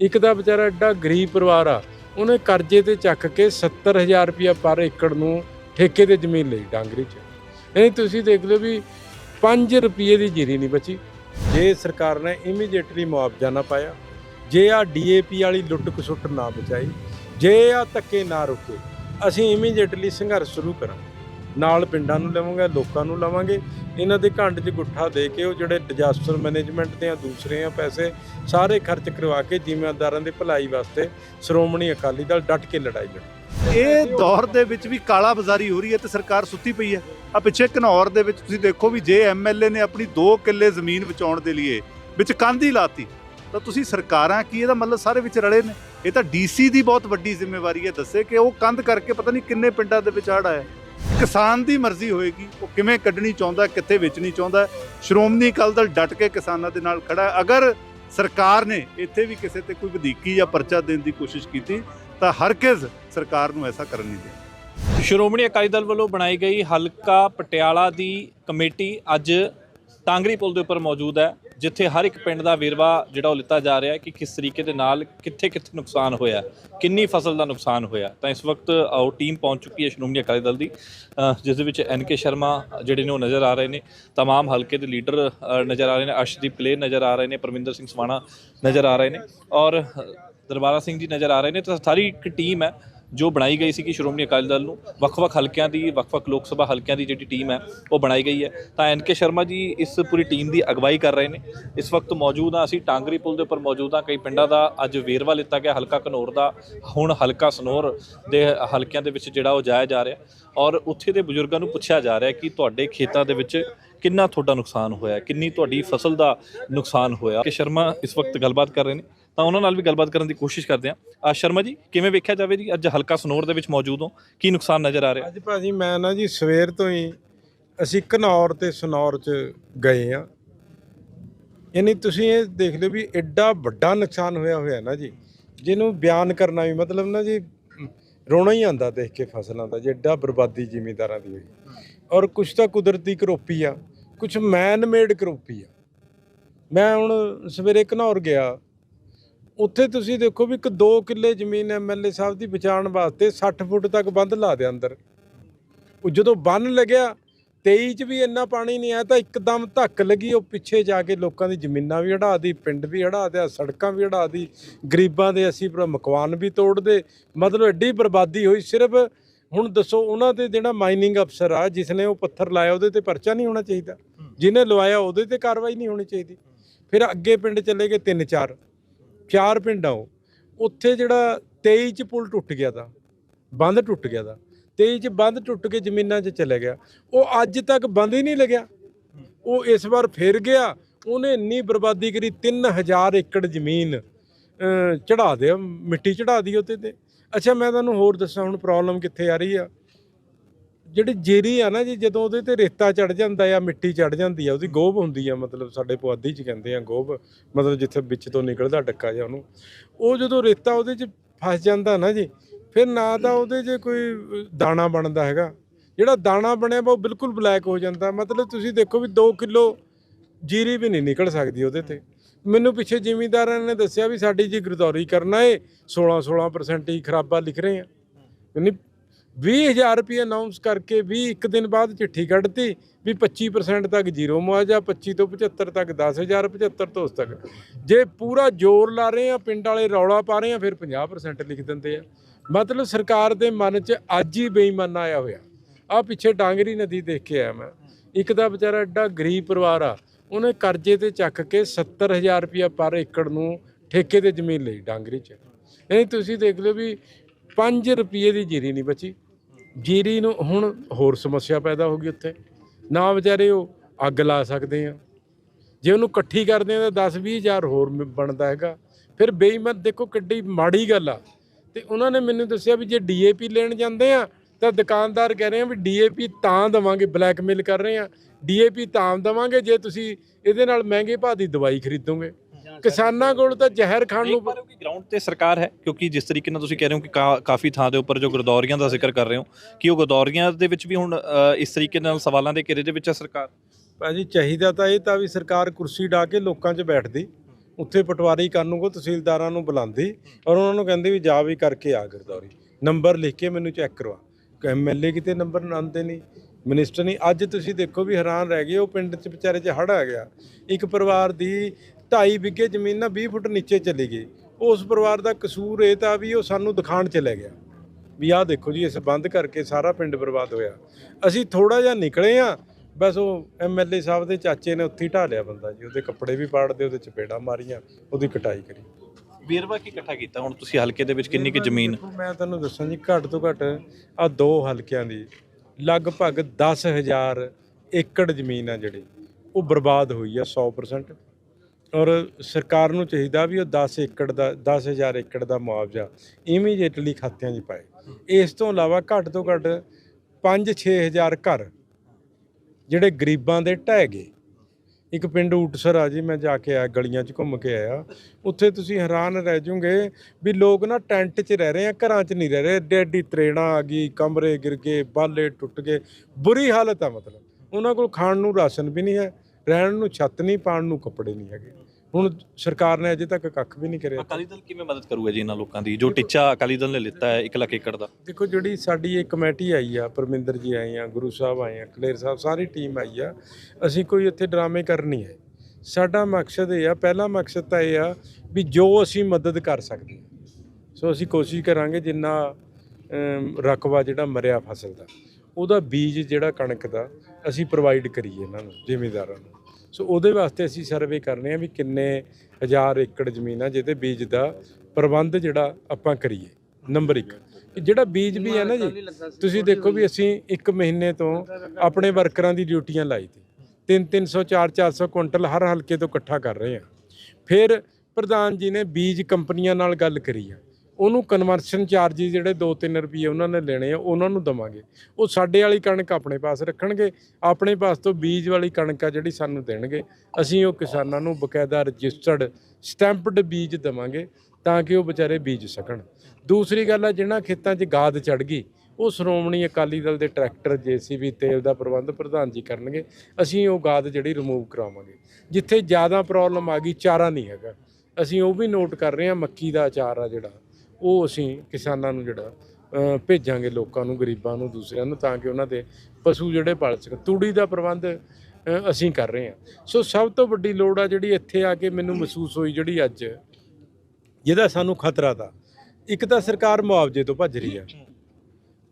ਇੱਕ ਤਾਂ ਵਿਚਾਰਾ ਐਡਾ ਗਰੀਬ ਪਰਿਵਾਰ ਆ, ਉਹਨੇ ਕਰਜ਼ੇ ਤੇ ਚੱਕ ਕੇ 70000 ਰੁਪਇਆ ਪਰ ਏਕੜ ਨੂੰ ਠੇਕੇ ਤੇ ਜ਼ਮੀਨ ਲਈ ਡਾਂਗਰੀ 'ਚ। ਨਹੀਂ, ਤੁਸੀਂ ਦੇਖ ਲਓ ਵੀ 5 ਰੁਪਏ ਦੀ ਜੀਰੀ ਨਹੀਂ ਬਚੀ। ਜੇ ਸਰਕਾਰ ਨੇ ਇਮੀਡੀਏਟਲੀ ਮੁਆਵਜ਼ਾ ਨਾ ਪਾਇਆ, ਜੇ ਆ ਡੀਏਪੀ ਵਾਲੀ ਲੁੱਟ ਕਸੁੱਟ ਨਾ ਬਚਾਈ, ਜੇ ਆ ਧੱਕੇ ਨਾ ਰੁਕੇ, ਅਸੀਂ ਇਮੀਡੀਏਟਲੀ ਸੰਘਰਸ਼ ਸ਼ੁਰੂ ਕਰਾਂਗੇ। ਨਾਲ ਪਿੰਡਾਂ ਨੂੰ ਲਵਾਂਗੇ, ਲੋਕਾਂ ਨੂੰ ਲਵਾਂਗੇ। ਇਹਨਾਂ ਦੇ ਘੰਟ 'ਚ ਗੁੱਠਾ ਦੇ ਕੇ ਉਹ ਜਿਹੜੇ ਡਿਜ਼ਾਸਟਰ ਮੈਨੇਜਮੈਂਟ ਦੇ ਆ, ਦੂਸਰੇ ਆ ਪੈਸੇ, ਸਾਰੇ ਖਰਚ ਕਰਵਾ ਕੇ ਜ਼ਿਮੀਂਦਾਰਾਂ ਦੇ ਭਲਾਈ ਵਾਸਤੇ ਸ਼੍ਰੋਮਣੀ ਅਕਾਲੀ ਦਲ ਡਟ ਕੇ ਲੜਾਈ ਲੜੇ। ਇਹ ਦੌਰ ਦੇ ਵਿੱਚ ਵੀ ਕਾਲਾ ਬਾਜ਼ਾਰੀ ਹੋ ਰਹੀ ਹੈ ਤੇ ਸਰਕਾਰ ਸੁੱਤੀ ਪਈ ਹੈ। ਆ ਪਿੱਛੇ ਘਨੌਰ ਦੇ ਵਿੱਚ ਤੁਸੀਂ ਦੇਖੋ ਵੀ ਜੇ ਐਮਐਲਏ ਨੇ ਆਪਣੀ 2 ਕਿੱਲੇ ਜ਼ਮੀਨ ਬਚਾਉਣ ਦੇ ਲਈ ਵਿੱਚ ਕੰਧ ਹੀ ਲਾਤੀ, ਤਾਂ ਤੁਸੀਂ ਸਰਕਾਰਾਂ ਕੀ ਇਹਦਾ ਮਤਲਬ ਸਾਰੇ ਵਿੱਚ ਰਲੇ ਨੇ? ਇਹ ਤਾਂ ਡੀਸੀ ਦੀ ਬਹੁਤ ਵੱਡੀ ਜ਼ਿੰਮੇਵਾਰੀ ਹੈ। ਦੱਸੇ ਕਿ ਉਹ ਕੰਧ ਕਰਕੇ ਪਤਾ ਨਹੀਂ ਕਿੰਨੇ ਪਿੰਡਾਂ ਦੇ ਵਿੱਚ ਹੜ੍ਹ ਆਇਆ। ਕਿਸਾਨ ਦੀ ਮਰਜ਼ੀ ਹੋਏਗੀ, ਉਹ ਕਿਵੇਂ ਕੱਢਣੀ ਚਾਹੁੰਦਾ, ਕਿੱਥੇ ਵੇਚਣੀ ਚਾਹੁੰਦਾ, ਸ਼੍ਰੋਮਣੀ ਅਕਾਲੀ ਦਲ ਡਟ ਕੇ ਕਿਸਾਨਾਂ ਦੇ ਨਾਲ ਖੜਾ। ਅਗਰ ਸਰਕਾਰ ਨੇ ਇੱਥੇ ਵੀ ਕਿਸੇ ਤੇ ਕੋਈ ਵਧੀਕੀ ਜਾਂ ਪਰਚਾ ਦੇਣ ਦੀ ਕੋਸ਼ਿਸ਼ ਕੀਤੀ, ਤਾਂ ਹਰਕਿਜ਼ ਸਰਕਾਰ ਨੂੰ ਐਸਾ ਕਰਨ ਨਹੀਂ ਦੇ ਸ਼੍ਰੋਮਣੀ ਅਕਾਲੀ ਦਲ ਵੱਲੋਂ ਬਣਾਈ ਗਈ ਹਲਕਾ ਪਟਿਆਲਾ ਦੀ ਕਮੇਟੀ ਅੱਜ ਟਾਂਗਰੀ ਪੁਲ ਦੇ ਉੱਪਰ ਮੌਜੂਦ ਹੈ। ਜਿੱਥੇ ਹਰ ਇੱਕ ਪਿੰਡ ਦਾ ਵੇਰਵਾ ਜਿਹੜਾ ਉਹ ਲਿੱਤਾ ਜਾ ਰਿਹਾ ਹੈ ਕਿ ਕਿਸ ਤਰੀਕੇ ਦੇ ਨਾਲ ਕਿੱਥੇ ਕਿੱਥੇ ਨੁਕਸਾਨ ਹੋਇਆ ਕਿੰਨੀ ਫਸਲ ਦਾ ਨੁਕਸਾਨ ਹੋਇਆ ਤਾਂ ਇਸ ਵਕਤ ਆਓ ਟੀਮ ਪਹੁੰਚ ਚੁੱਕੀ ਹੈ ਸ਼੍ਰੋਮਣੀ ਅਕਾਲੀ ਦਲ ਦੀ ਅ, ਜਿਸ ਦੇ ਵਿੱਚ ਐਨ ਕੇ ਸ਼ਰਮਾ ਜਿਹੜੇ ਨੇ ਉਹ ਨਜ਼ਰ ਆ ਰਹੇ ਨੇ तमाम ਹਲਕੇ ਦੇ ਲੀਡਰ ਅ, ਨਜ਼ਰ ਆ ਰਹੇ ਨੇ ਅਰਸ਼ਦੀਪ ਪਲੇ ਨਜ਼ਰ ਆ ਰਹੇ ਨੇ ਪਰਮਿੰਦਰ ਸਿੰਘ ਸਵਾਣਾ ਨਜ਼ਰ ਆ ਰਹੇ ਨੇ ਔਰ ਅ, ਦਰਬਾਰਾ ਸਿੰਘ ਜੀ ਨਜ਼ਰ ਆ ਰਹੇ ਨੇ ਤਾਂ ਸਾਰੀ ਇੱਕ ਟੀਮ ਹੈ ਜੋ ਬਣਾਈ ਗਈ ਸੀ ਕਿ ਸ਼੍ਰੋਮਣੀ ਅਕਾਲੀ ਦਲ ਨੂੰ, ਵੱਖ-ਵੱਖ ਹਲਕਿਆਂ ਦੀ, ਵੱਖ-ਵੱਖ ਲੋਕ ਸਭਾ ਹਲਕਿਆਂ ਦੀ ਜਿਹੜੀ ਟੀਮ ਹੈ, ਉਹ ਬਣਾਈ ਗਈ ਹੈ। ਤਾਂ ਐਨ ਕੇ ਸ਼ਰਮਾ ਜੀ ਇਸ ਪੂਰੀ ਟੀਮ ਦੀ ਅਗਵਾਈ ਕਰ ਰਹੇ ਨੇ। ਇਸ ਵਕਤ ਮੌਜੂਦ ਆ ਅਸੀਂ ਟਾਂਗਰੀ ਪੁਲ ਦੇ ਉੱਪਰ ਮੌਜੂਦ ਆ ਕਈ ਪਿੰਡਾਂ ਦਾ ਅੱਜ ਵੇਰਵਾ ਲਿੱਤਾ ਗਿਆ, ਹਲਕਾ ਘਨੌਰ ਦਾ, ਹੁਣ ਹਲਕਾ ਸਨੌਰ ਦੇ ਹਲਕਿਆਂ ਦੇ ਵਿੱਚ ਜਿਹੜਾ ਉਹ ਜਾਇਆ ਜਾ ਰਿਹਾ। ਔਰ ਉੱਥੇ ਦੇ ਬਜ਼ੁਰਗਾਂ ਨੂੰ ਪੁੱਛਿਆ ਜਾ ਰਿਹਾ ਕਿ ਤੁਹਾਡੇ ਖੇਤਾਂ ਦੇ ਵਿੱਚ ਕਿੰਨਾ ਤੁਹਾਡਾ ਨੁਕਸਾਨ ਹੋਇਆ, ਕਿੰਨੀ ਤੁਹਾਡੀ ਫਸਲ ਦਾ ਨੁਕਸਾਨ ਹੋਇਆ? ਕਿ ਸ਼ਰਮਾ ਇਸ ਵਕਤ ਗੱਲਬਾਤ ਕਰ ਰਹੇ ਨੇ। ਤਾਂ ਉਹਨਾਂ ਨਾਲ ਵੀ ਗੱਲਬਾਤ ਕਰਨ ਦੀ ਕੋਸ਼ਿਸ਼ ਕਰਦੇ ਹਾਂ। ਆ ਸ਼ਰਮਾ ਜੀ, ਕਿਵੇਂ ਵੇਖਿਆ ਜਾਵੇ ਜੀ? ਅੱਜ ਹਲਕਾ ਸਨੌਰ ਦੇ ਵਿੱਚ ਮੌਜੂਦ ਹੋ। ਕੀ ਨੁਕਸਾਨ ਨਜ਼ਰ ਆ ਰਿਹਾ? ਅੱਜ ਭਾਜੀ ਮੈਂ ਨਾ ਜੀ ਸਵੇਰ ਤੋਂ ਹੀ ਅਸੀਂ ਘਨੌਰ ਤੇ ਸਨੌਰ ਚ ਗਏ ਆ ਯਾਨੀ ਤੁਸੀਂ ਇਹ ਦੇਖ ਲਿਓ ਵੀ ਐਡਾ ਵੱਡਾ ਨੁਕਸਾਨ ਹੋਇਆ ਹੋਇਆ ਨਾ ਜੀ। ਜਿਹਨੂੰ ਬਿਆਨ ਕਰਨਾ ਵੀ ਮਤਲਬ ਨਾ ਜੀ, ਰੋਣਾ ਹੀ ਆਂਦਾ ਦੇਖ ਕੇ ਫਸਲਾਂ ਦਾ, ਜੇ ਐਡਾ ਬਰਬਾਦੀ ਜ਼ਿਮੀਦਾਰਾਂ ਦੀ ਹੋਈ। ਔਰ ਕੁਝ ਤਾਂ ਕੁਦਰਤੀ ਕਰੋਪੀ ਆ ਕੁਝ ਮੈਨ ਮੇਡ ਕਰੋਪੀ ਆ। ਮੈਂ ਹੁਣ ਸਵੇਰੇ ਘਨੌਰ ਗਿਆ। ਉੱਥੇ ਤੁਸੀਂ ਦੇਖੋ ਵੀ ਇੱਕ 2 ਕਿੱਲੇ ਜ਼ਮੀਨ ਐਮਐਲਏ ਸਾਹਿਬ ਦੀ ਬਚਾਉਣ ਵਾਸਤੇ 60 ਫੁੱਟ ਤੱਕ ਬੰਦ ਲਾ ਦੇ ਅੰਦਰ। ਉਹ ਜਦੋਂ ਬੰਨ ਲੱਗਿਆ 23 ਚ ਵੀ ਇੰਨਾ ਪਾਣੀ ਨਹੀਂ ਆਇਆ ਤਾਂ ਇੱਕਦਮ ਧੱਕ ਲੱਗੀ ਉਹ ਪਿੱਛੇ ਜਾ ਕੇ ਲੋਕਾਂ ਦੀ ਜ਼ਮੀਨਾਂ ਵੀ ਹੜਾ ਦੀ ਪਿੰਡ ਵੀ ਹੜਾ ਦਿਆ ਸੜਕਾਂ ਵੀ ਹੜਾ ਦੀ ਗਰੀਬਾਂ ਦੇ ਅਸੀਂ ਪੂਰਾ ਮਕਵਾਨ ਵੀ ਤੋੜ ਦੇ ਮਤਲਬ ਐਡੀ ਬਰਬਾਦੀ ਹੋਈ। ਸਿਰਫ ਹੁਣ ਦੱਸੋ ਉਹਨਾਂ ਤੇ ਜਿਹੜਾ ਮਾਈਨਿੰਗ ਅਫਸਰ ਆ ਜਿਸ ਨੇ ਉਹ ਪੱਥਰ ਲਾਇਆ ਉਹਦੇ ਤੇ ਪਰਚਾ ਨਹੀਂ ਹੋਣਾ ਚਾਹੀਦਾ। ਜਿਹਨੇ ਲਵਾਇਆ ਉਹਦੇ ਤੇ ਕਾਰਵਾਈ ਨਹੀਂ ਹੋਣੀ ਚਾਹੀਦੀ। ਫਿਰ ਅੱਗੇ ਪਿੰਡ ਚਲੇ ਗਏ ਤਿੰਨ ਚਾਰ ਪਿੰਡ ਆ ਉਹ। ਉੱਥੇ ਜਿਹੜਾ 23 ਚ ਪੁਲ ਟੁੱਟ ਗਿਆ ਤਾਂ, ਬੰਦ ਟੁੱਟ ਗਿਆ ਤਾਂ। 23 ਚ ਬੰਦ ਟੁੱਟ ਕੇ ਜ਼ਮੀਨਾਂ 'ਚ ਚਲੇ ਗਿਆ। ਉਹ ਅੱਜ ਤੱਕ ਬੰਦ ਹੀ ਨਹੀਂ ਲੱਗਿਆ। ਉਹ ਇਸ ਵਾਰ ਫਿਰ ਗਿਆ। ਉਹਨੇ ਇੰਨੀ ਬਰਬਾਦੀ ਕਰੀ 3000 ਏਕੜ ਜ਼ਮੀਨ ਚੜਾ ਦੇ ਮਿੱਟੀ ਚੜਾ ਦੀ ਉੱਤੇ ਤੇ। ਅੱਛਾ, ਮੈਂ ਤੁਹਾਨੂੰ ਹੋਰ ਦੱਸਾਂ, ਹੁਣ ਪ੍ਰੋਬਲਮ ਕਿੱਥੇ ਆ ਰਹੀ ਆ? ਜਿਹੜੀ ਜੇਰੀ ਆ ਨਾ ਜੀ, ਜਦੋਂ ਉਹਦੇ ਤੇ ਰੇਤਾ ਚੜ ਜਾਂਦਾ ਆ ਮਿੱਟੀ ਚੜ ਜਾਂਦੀ ਆ, ਉਹਦੀ ਗੋਭ ਹੁੰਦੀ ਆ, ਮਤਲਬ ਸਾਡੇ ਪੁਆਧੀ ਚ ਕਹਿੰਦੇ ਆ ਗੋਭ ਮਤਲਬ ਜਿੱਥੇ ਵਿੱਚ ਤੋਂ ਨਿਕਲਦਾ ਡੱਕਾ ਜਿਹਾ ਉਹਨੂੰ, ਉਹ ਜਦੋਂ ਰੇਤਾ ਉਹਦੇ ਚ ਫਸ ਜਾਂਦਾ ਨਾ ਜੀ, ਫਿਰ ਨਾ ਤਾਂ ਉਹਦੇ 'ਚ ਕੋਈ ਦਾਣਾ ਬਣਦਾ ਹੈਗਾ। ਜਿਹੜਾ ਦਾਣਾ ਬਣਿਆ ਵਾ ਉਹ ਬਿਲਕੁਲ ਬਲੈਕ ਹੋ ਜਾਂਦਾ, ਮਤਲਬ ਤੁਸੀਂ ਦੇਖੋ ਵੀ 2 ਕਿਲੋ ਜੀਰੀ ਵੀ ਨਹੀਂ ਨਿਕਲ ਸਕਦੀ ਉਹਦੇ ਤੇ। ਮੈਨੂੰ ਪਿੱਛੇ ਜ਼ਿਮੀਂਦਾਰਾਂ ਨੇ ਦੱਸਿਆ ਵੀ ਸਾਡੀ ਜੀ ਗਰਦੌਰੀ ਕਰਨਾ ਏ 16 16% ਹੀ ਖਰਾਬਾ ਲਿਖ ਰਹੇ ਆ। ਯਾਨੀ 20000 ਰੁਪਏ ਅਨਾਉਂਸ ਕਰਕੇ ਵੀ ਇੱਕ ਦਿਨ ਬਾਅਦ ਚਿੱਠੀ ਕੱਢਤੀ ਵੀ 25% ਤੱਕ ਜ਼ੀਰੋ ਮੁਆਵਜ਼ਾ 25 ਤੋਂ 75 ਤੱਕ 10000 75 ਤੋਂ ਉਸ ਤੱਕ। ਜੇ ਪੂਰਾ ਜ਼ੋਰ ਲਾ ਰਹੇ ਆ, ਪਿੰਡ ਵਾਲੇ ਰੌਲਾ ਪਾ ਰਹੇ ਆ, ਫਿਰ 50% ਲਿਖ ਦਿੰਦੇ ਆ। ਮਤਲਬ ਸਰਕਾਰ ਦੇ ਮਨ 'ਚ ਅੱਜ ਹੀ ਬੇਈਮਾਨਾ ਆਇਆ ਹੋਇਆ। ਆ ਪਿੱਛੇ ਡਾਂਗਰੀ ਨਦੀ ਦੇਖ ਕੇ ਆਇਆ ਮੈਂ। ਇੱਕ ਤਾਂ ਵਿਚਾਰਾ ਐਡਾ ਗਰੀਬ ਪਰਿਵਾਰ ਆ, ਉਹਨੇ ਕਰਜ਼ੇ ਤੇ ਚੱਕ ਕੇ 70000 ਰੁਪਇਆ ਪਰ ਏਕੜ ਨੂੰ ਠੇਕੇ ਤੇ ਜ਼ਮੀਨ ਲਈ ਡਾਂਗਰੀ 'ਚ। ਯਾਨੀ ਤੁਸੀਂ ਦੇਖ ਲਓ ਵੀ 5 ਰੁਪਏ ਦੀ ਜੀਰੀ ਨਹੀਂ ਬਚੀ। ਜੀਰੀ ਨੂੰ ਹੁਣ ਹੋਰ ਸਮੱਸਿਆ ਪੈਦਾ ਹੋ ਗਈ ਉੱਥੇ। ਨਾ ਵਿਚਾਰੇ ਉਹ ਅੱਗ ਲਾ ਸਕਦੇ ਆ। ਜੇ ਉਹਨੂੰ ਇਕੱਠੀ ਕਰਦੇ ਆ ਤਾਂ 10 ਹਜ਼ਾਰ ਹੋਰ ਮ- ਬਣਦਾ ਹੈਗਾ। ਫਿਰ ਬੇਈਮਾਨ ਦੇਖੋ ਕਿੱਡੀ ਮਾੜੀ ਗੱਲ ਆ। ਤੇ ਉਹਨਾਂ ਨੇ ਮੈਨੂੰ ਦੱਸਿਆ ਵੀ ਜੇ ਡੀਏਪੀ ਲੈਣ ਜਾਂਦੇ ਆ ਤਾਂ ਦੁਕਾਨਦਾਰ ਕਹਿ ਰਹੇ ਆ ਵੀ ਡੀਏਪੀ ਤਾਂ ਦਵਾਂਗੇ, ਬਲੈਕਮੇਲ ਕਰ ਰਹੇ ਆ। ਡੀਏਪੀ ਤਾਂ ਦਵਾਂਗੇ, ਜੇ ਤੁਸੀਂ ਇਹਦੇ ਨਾਲ ਮਹਿੰਗੇ ਭਾਅ ਦੀ ਦਵਾਈ ਖਰੀਦੋਗੇ। ਕਿਸਾਨਾਂ ਕੋਲ ਤਾਂ ਜ਼ਹਿਰ ਖਾਣ ਨੂੰ ਕਿ ਗਰਾਊਂਡ ਤੇ ਸਰਕਾਰ ਹੈ ਕਿਉਂਕਿ ਜਿਸ ਤਰੀਕੇ ਨਾਲ ਤੁਸੀਂ ਕਹਿ ਰਹੇ ਹੋ ਕਿ ਕਾ- ਕਾਫੀ ਥਾਂ ਦੇ ਉੱਪਰ ਜੋ ਗਰਦੌਰੀਆਂ ਦਾ ਜ਼ਿਕਰ ਕਰ ਰਹੇ ਹੋ ਕਿ ਉਹ ਗਰਦੌਰੀਆਂ ਦੇ ਵਿੱਚ ਵੀ ਹੁਣ ਅ, ਇਸ ਤਰੀਕੇ ਨਾਲ ਸਵਾਲਾਂ ਦੇ ਘੇਰੇ ਦੇ ਵਿੱਚ ਹੈ ਸਰਕਾਰ? ਭਾਜੀ ਚਾਹੀਦਾ ਤਾਂ ਇਹ ਤਾਂ ਵੀ ਸਰਕਾਰ ਕੁਰਸੀ ਢਾ ਕੇ ਲੋਕਾਂ 'ਚ ਬੈਠਦੀ ਉੱਥੇ ਪਟਵਾਰੀ ਕਰਨ ਨੂੰ ਕੋ ਤਹਿਸੀਲਦਾਰਾਂ ਨੂੰ ਬੁਲਾਉਂਦੀ ਔਰ ਉਹਨਾਂ ਨੂੰ ਕਹਿੰਦੇ ਵੀ ਜਾ ਵੀ ਕਰਕੇ ਆ ਗਰਦੌਰੀ। ਨੰਬਰ ਲਿਖ ਕੇ ਮੈਨੂੰ ਚੈੱਕ ਕਰਵਾ। ਐਮਐਲਏ ਕਿਤੇ ਨੰਬਰ ਆਉਂਦੇ ਨਹੀਂ। ਮਿਨਿਸਟਰ ਨਹੀਂ ਅੱਜ ਤੁਸੀਂ ਦੇਖੋ ਵੀ ਹੈਰਾਨ ਰਹਿ ਗਏ ਉਹ ਪਿੰਡ 'ਚ ਵਿਚਾਰੇ 'ਚ ਹੜ ਆ ਗਿਆ। ਇੱਕ ਪਰਿਵਾਰ ਦੀ 2.5 ਵਿਗੇ ਜ਼ਮੀਨ ਨਾ 20 ਫੁੱਟ ਨੀਚੇ ਚਲੀ ਗਈ। ਉਸ ਪਰਿਵਾਰ ਦਾ ਕਸੂਰ ਇਹ ਤਾਂ ਵੀ ਉਹ ਸਾਨੂੰ ਦਿਖਾਣ ਚ ਲੈ ਗਿਆ। ਵੀ ਆਹ ਦੇਖੋ ਜੀ ਇਸ ਬੰਦ ਕਰਕੇ ਸਾਰਾ ਪਿੰਡ ਬਰਬਾਦ ਹੋਇਆ। ਅਸੀਂ ਥੋੜਾ ਜਿਹਾ ਨਿਕਲੇ ਆ ਬਸ ਉਹ ਐਮਐਲਏ ਸਾਹਿਬ ਦੇ ਚਾਚੇ ਨੇ ਉੱਥੇ ਢਾ ਲਿਆ ਬੰਦਾ ਜੀ। ਉਹਦੇ ਕੱਪੜੇ ਵੀ ਪਾੜਦੇ ਉਹਦੇ ਚਪੇੜਾਂ ਮਾਰੀਆਂ ਉਹਦੀ ਕਟਾਈ ਕਰੀ। ਵੇਰਵਾ ਕੀ ਇਕੱਠਾ ਕੀਤਾ ਹੁਣ ਤੁਸੀਂ ਹਲਕੇ ਦੇ ਵਿੱਚ ਕਿੰਨੀ ਕੁ ਜ਼ਮੀਨ? ਮੈਂ ਤੁਹਾਨੂੰ ਦੱਸਾਂ ਜੀ ਘੱਟ ਤੋਂ ਘੱਟ ਆ ਦੋ ਹਲਕਿਆਂ ਦੀ ਲਗਭਗ 10000 ਏਕੜ ਜ਼ਮੀਨ ਆ ਜਿਹੜੀ ਉਹ ਬਰਬਾਦ ਹੋਈ ਆ 100% ਔਰ ਸਰਕਾਰ ਨੂੰ ਚਾਹੀਦਾ ਵੀ ਉਹ 10 ਏਕੜ ਦਾ 10000 ਏਕੜ ਦਾ ਮੁਆਵਜ਼ਾ ਇਮੀਡੀਏਟਲੀ ਖਾਤਿਆਂ 'ਚ ਪਾਏ। ਇਸ ਤੋਂ ਇਲਾਵਾ ਘੱਟ ਤੋਂ ਘੱਟ 5-6000 ਘਰ ਜਿਹੜੇ ਗਰੀਬਾਂ ਦੇ ਢਹਿ ਗਏ। ਇੱਕ ਪਿੰਡ ਊਟਸਰ ਆ ਜੀ, ਮੈਂ ਜਾ ਕੇ ਆਇਆ, ਗਲੀਆਂ 'ਚ ਘੁੰਮ ਕੇ ਆਇਆ। ਉੱਥੇ ਤੁਸੀਂ ਹੈਰਾਨ ਰਹਿ ਜਾਓਗੇ ਵੀ ਲੋਕ ਨਾ ਟੈਂਟ 'ਚ ਰਹਿ ਰਹੇ ਆ, ਘਰਾਂ 'ਚ ਨਹੀਂ ਰਹਿ ਰਹੇ। ਏਡੀ ਏਡੀ ਆ ਗਈ, ਕਮਰੇ ਗਿਰ ਗਏ, ਬਾਲੇ ਟੁੱਟ ਗਏ। ਬੁਰੀ ਹਾਲਤ ਆ ਮਤਲਬ। ਉਹਨਾਂ ਕੋਲ ਖਾਣ ਨੂੰ ਰਾਸ਼ਨ ਵੀ ਨਹੀਂ ਹੈ, ਰਹਿਣ ਨੂੰ ਛੱਤ ਨਹੀਂ, ਪਾਣ ਨੂੰ ਕੱਪੜੇ ਨਹੀਂ ਹੈਗੇ। ਹੁਣ ਸਰਕਾਰ ਨੇ ਅਜੇ ਤੱਕ ਕੱਖ ਵੀ ਨਹੀਂ ਕਰਿਆ। ਅਕਾਲੀ ਦਲ ਕਿਵੇਂ ਮਦਦ ਕਰੂਗਾ ਜੀ ਇਹਨਾਂ ਲੋਕਾਂ ਦੀ? ਜੋ ਟੀਚਾ ਅਕਾਲੀ ਦਲ ਨੇ ਲਿੱਤਾ ਹੈ 1 ਲੱਖ ਏਕੜ ਦਾ। ਦੇਖੋ ਜਿਹੜੀ ਸਾਡੀ ਇਹ ਕਮੇਟੀ ਆਈ ਆ ਪਰਮਿੰਦਰ ਜੀ ਆਏ ਆ ਗੁਰੂ ਸਾਹਿਬ ਆਏ ਆ ਕਲੇਰ ਸਾਹਿਬ ਸਾਰੀ ਟੀਮ ਆਈ ਆ ਅਸੀਂ ਕੋਈ ਇੱਥੇ ਡਰਾਮੇ ਕਰਨੀ ਹੈ ਸਾਡਾ ਮਕਸਦ ਇਹ ਆ ਪਹਿਲਾ ਮਕਸਦ ਤਾਂ ਇਹ ਆ ਵੀ ਜੋ ਅਸੀਂ ਮਦਦ ਕਰ ਸਕਦੇ ਹਾਂ ਸੋ ਅਸੀਂ ਕੋਸ਼ਿਸ਼ ਕਰਾਂਗੇ ਜਿੰਨਾ ਰਕਬਾ ਜਿਹੜਾ ਮਰਿਆ ਫਸਲ ਦਾ ਉਹਦਾ ਬੀਜ ਜਿਹੜਾ ਕਣਕ ਦਾ ਅਸੀਂ ਪ੍ਰੋਵਾਈਡ ਕਰੀਏ ਇਹਨਾਂ ਨੂੰ ਜ਼ਿਮੀਂਦਾਰਾਂ ਨੂੰ। ਸੋ ਉਹਦੇ ਵਾਸਤੇ ਅਸੀਂ ਸਰਵੇ ਕਰ ਰਹੇ ਹਾਂ ਵੀ ਕਿੰਨੇ ਹਜ਼ਾਰ ਏਕੜ ਜ਼ਮੀਨ ਆ ਜਿਹਦੇ ਬੀਜ ਦਾ ਪ੍ਰਬੰਧ ਜਿਹੜਾ ਆਪਾਂ ਕਰੀਏ। ਨੰਬਰ 1 ਜਿਹੜਾ ਬੀਜ ਵੀ ਹੈ ਨਾ ਜੀ, ਤੁਸੀਂ ਦੇਖੋ ਵੀ ਅਸੀਂ 1 ਮਹੀਨੇ ਤੋਂ ਆਪਣੇ ਵਰਕਰਾਂ ਦੀ ਡਿਊਟੀਆਂ ਲਾਈ ਤੇ। 3 300 4 400 ਕੁਇੰਟਲ ਹਰ ਹਲਕੇ ਤੋਂ ਇਕੱਠਾ ਕਰ ਰਹੇ ਆ ਫਿਰ ਪ੍ਰਧਾਨ ਜੀ ਨੇ ਬੀਜ ਕੰਪਨੀਆਂ ਨਾਲ ਗੱਲ ਕਰੀ ਆ। ਉਹਨੂੰ ਕਨਵਰਸ਼ਨ ਚਾਰਜਸ ਜਿਹੜੇ 2-3 ਰੁਪਏ ਉਹਨਾਂ ਨੇ ਲੈਣੇ ਆ, ਉਹਨਾਂ ਨੂੰ ਦਵਾਂਗੇ। ਉਹ ਸਾਡੇ ਵਾਲੀ ਕਣਕ ਆਪਣੇ ਪਾਸ ਰੱਖਣਗੇ, ਆਪਣੇ ਪਾਸ ਤੋਂ ਬੀਜ ਵਾਲੀ ਕਣਕ ਆ ਜਿਹੜੀ ਸਾਨੂੰ ਦੇਣਗੇ। ਅਸੀਂ ਉਹ ਕਿਸਾਨਾਂ ਨੂੰ ਬਕਾਇਦਾ ਰਜਿਸਟਰਡ ਸਟੈਂਪਡ ਬੀਜ ਦਵਾਂਗੇ ਤਾਂ ਕਿ ਉਹ ਵਿਚਾਰੇ ਬੀਜ ਸਕਣ। ਦੂਸਰੀ ਗੱਲ ਆ, ਜਿਹਨਾਂ ਖੇਤਾਂ 'ਚ ਗਾਦ ਚੜ ਗਈ, ਉਹ ਸ਼੍ਰੋਮਣੀ ਅਕਾਲੀ ਦਲ ਦੇ ਟਰੈਕਟਰ ਜੀਸੀਬੀ ਤੇਲ ਦਾ ਪ੍ਰਬੰਧ ਪ੍ਰਧਾਨ ਜੀ ਕਰਨਗੇ, ਅਸੀਂ ਉਹ ਗਾਦ ਜਿਹੜੀ ਰਿਮੂਵ ਕਰਾਵਾਂਗੇ। ਜਿੱਥੇ ਜ਼ਿਆਦਾ ਪ੍ਰੋਬਲਮ ਆ ਗਈ, ਚਾਰਾ ਨਹੀਂ ਹੈਗਾ। ਅਸੀਂ ਉਹ ਵੀ ਨੋਟ ਕਰ ਰਹੇ ਹਾਂ, ਮੱਕੀ ਦਾ ਅਚਾਰ ਆ ਜਿਹੜਾ। ਉਹ ਅਸੀਂ ਕਿਸਾਨਾਂ ਨੂੰ ਜਿਹੜਾ ਭੇਜਾਂਗੇ, ਲੋਕਾਂ ਨੂੰ, ਗਰੀਬਾਂ ਨੂੰ, ਦੂਸਰਿਆਂ ਨੂੰ, ਤਾਂ ਕਿ ਉਹਨਾਂ ਦੇ ਪਸ਼ੂ ਜਿਹੜੇ ਪਾਲ ਸਕਣ। ਤੂੜੀ ਦਾ ਪ੍ਰਬੰਧ ਅਸੀਂ ਕਰ ਰਹੇ ਹਾਂ। ਸੋ ਸਭ ਤੋਂ ਵੱਡੀ ਲੋੜ ਆ ਜਿਹੜੀ ਇੱਥੇ ਆ ਕੇ ਮੈਨੂੰ ਮਹਿਸੂਸ ਹੋਈ, ਜਿਹੜੀ ਅੱਜ। ਜਿਹਦਾ ਸਾਨੂੰ ਖਤਰਾ ਤਾਂ, ਇੱਕ ਤਾਂ ਸਰਕਾਰ ਮੁਆਵਜ਼ੇ ਤੋਂ ਭੱਜ ਰਹੀ ਆ।